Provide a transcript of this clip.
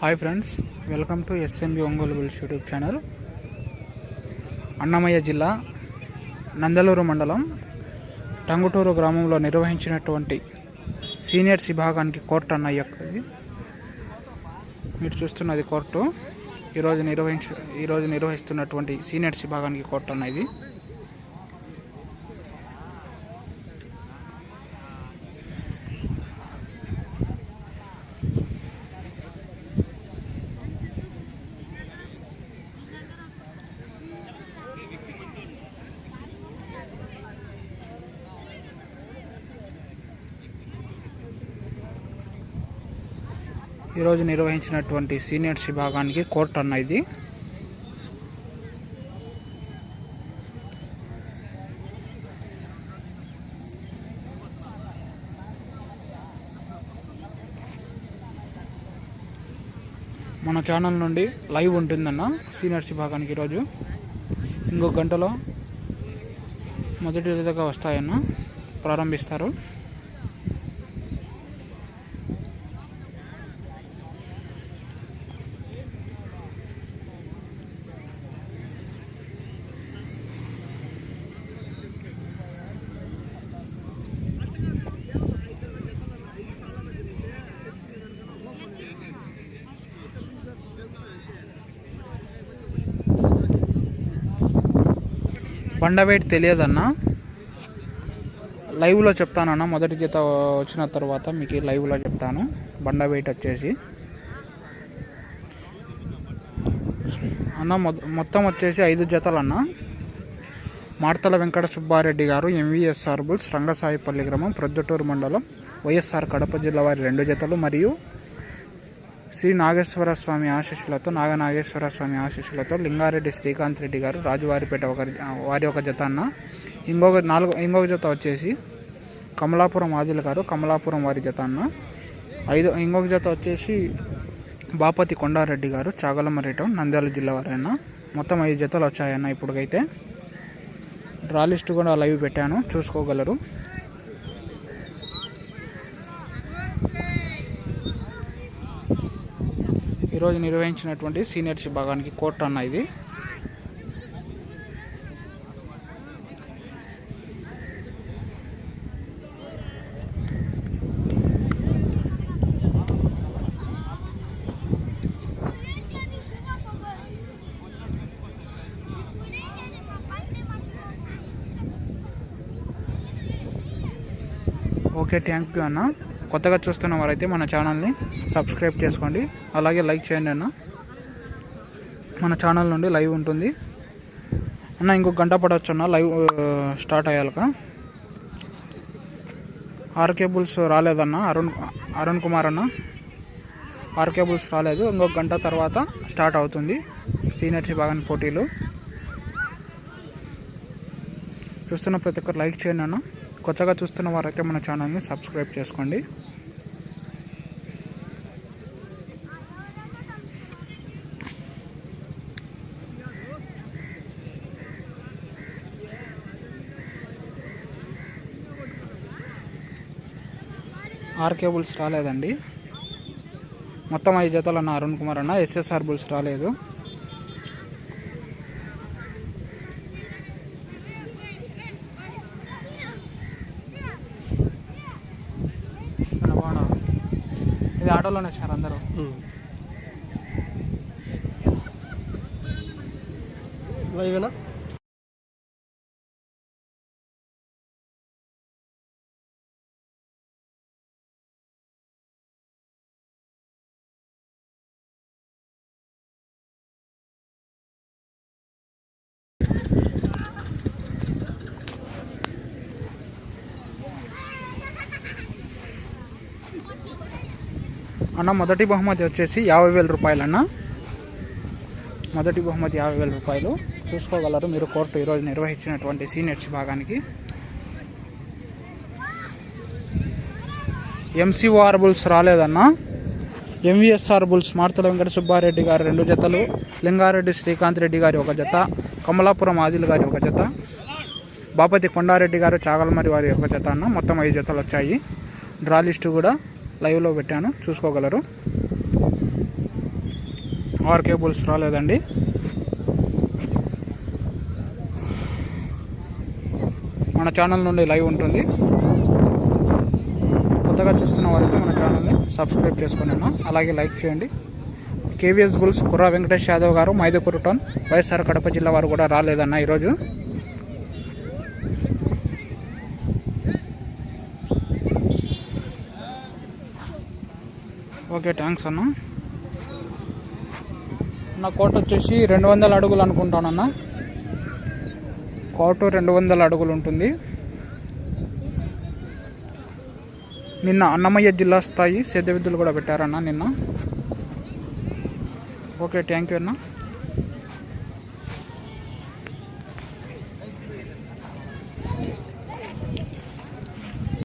Hi friends welcome to SMB Ongole bulls YouTube channel. Annamayya జిల్లా నందలూరు మండలం టంగుటూరు గ్రామంలో నిర్వహించినటువంటి సీనియర్స్ విభాగానికి కోర్టు అన్నయ్య మీరు చూస్తున్నది కోర్టు. ఈరోజు నిర్వహించ ఈరోజు నిర్వహిస్తున్నటువంటి సీనియర్స్ విభాగానికి కోర్టు అన్న ఈరోజు నిర్వహించినటువంటి సీనియర్స్ విభాగానికి కోర్టు అన్న ఇది. మన ఛానల్ నుండి లైవ్ ఉంటుందన్న సీనియర్స్ విభాగానికి ఈరోజు. ఇంకో గంటలో మొదటి విధంగా వస్తాయన్న ప్రారంభిస్తారు. బండ వెయిట్ తెలియదన్నా. లైవ్లో చెప్తానన్న. మొదటి జత వచ్చిన తర్వాత మీకు లైవ్లో చెప్తాను. బండ వెయిట్ వచ్చేసి. అన్న మొ- మొత్తం వచ్చేసి ఐదు జతలు అన్న మార్తల వెంకట సుబ్బారెడ్డి గారు ఎంవిఎస్ఆర్ బుల్స్ రంగసాయిపల్లి గ్రామం ప్రొద్దుటూరు మండలం వైఎస్ఆర్ కడప జిల్లా వారి రెండు జతలు. మరియు శ్రీ నాగేశ్వర స్వామి ఆశీస్సులతో నాగనాగేశ్వర స్వామి ఆశీస్సులతో లింగారెడ్డి శ్రీకాంత్ రెడ్డి గారు రాజువారిపేట ఒక వారి ఒక జత అన్న. ఇంకొక నాలుగు ఇంకొక జత వచ్చేసి కమలాపురం ఆదిల్ గారు కమలాపురం వారి జత అన్న. ఐదు ఇంకొక జత వచ్చేసి బాపతి కొండారెడ్డి గారు చాగలమరేటం నంద్యాల జిల్లా వారైనా మొత్తం ఐదు జతలు వచ్చాయన్న ఇప్పటికైతే. డ్రా లిస్ట్ కూడా లైవ్ పెట్టాను చూసుకోగలరు. ఈరోజు నిర్వహించినటువంటి సీనియర్స్ విభాగానికి కోర్టు అన్న ఇది. ఓకే థ్యాంక్ యూ అన్న. కొత్తగా చూస్తున్న వారైతే మన ఛానల్ని సబ్స్క్రైబ్ చేసుకోండి. అలాగే లైక్ చేయండి అన్న. మన ఛానల్ నుండి లైవ్ ఉంటుంది. అన్న ఇంకొక గంట పడవచ్చు అన్న. లైవ్ స్టార్ట్ అయ్యాక. ఆర్ కేబుల్స్ రాలేదన్న. అరుణ్ అరుణ్ కుమార్ అన్న. ఆర్ కేబుల్స్ రాలేదు. ఇంకొక గంట తర్వాత స్టార్ట్ అవుతుంది. సీనియర్ విభాగం పోటీలు. చూస్తున్న ప్రతి ఒక్కరు లైక్ చేయండి అన్న. కొత్తగా చూస్తున్న వారైతే మన ఛానల్ని సబ్స్క్రైబ్ చేసుకోండి. ఆర్ కేబుల్స్ రాలేదండి. మొత్తం ఐదు జతలు అన్న అరుణ్ కుమార్ అన్న ఎస్ఎస్ఆర్ బుల్స్ రాలేదు. ఇది ఆటోలోనే వచ్చారు అందరూ. లైవేనా అన్న మొదటి బహుమతి వచ్చేసి యాభై వేల రూపాయలు అన్న. మొదటి బహుమతి యాభై వేల రూపాయలు. చూసుకోగలరు మీరు కోర్టు ఈరోజు నిర్వహించినటువంటి సీనియర్స్ విభాగానికి. ఎంసీఓఆర్ బుల్స్ రాలేదన్న. ఎంవిఎస్ఆర్ బుల్స్ మార్తల వెంకట సుబ్బారెడ్డి గారు రెండు జతలు లింగారెడ్డి శ్రీకాంత్ రెడ్డి గారి ఒక జత కమలాపురం ఆదిల్ గారి ఒక జత బాపతి కొండారెడ్డి గారు చాగలమరి వారి ఒక జత అన్న. మొత్తం ఐదు జతలు వచ్చాయి. డ్రా లిస్టు కూడా లైవ్లో పెట్టాను. చూసుకోగలరు. ఆర్ కేబుల్స్ రాలేదండి. మన ఛానల్ నుండి లైవ్ ఉంటుంది. కొత్తగా చూస్తున్న వారైతే మన ఛానల్ని సబ్స్క్రైబ్ చేసుకుని అలాగే లైక్ చేయండి. KVS bulls Kurra Venkatesh Yadav garu Mydukuru town YSR Kadapa జిల్లా వారు కూడా రాలేదన్న ఈరోజు. ఓకే థ్యాంక్స్ అన్న. నా కోట వచ్చేసి రెండు వందల అడుగులు అనుకుంటానన్న కోట రెండు వందల అడుగులు ఉంటుంది. నిన్న అన్నమయ్య జిల్లా స్థాయి సేద్య విద్యలు కూడా పెట్టారన్న నిన్న. ఓకే థ్యాంక్ యూ అన్న.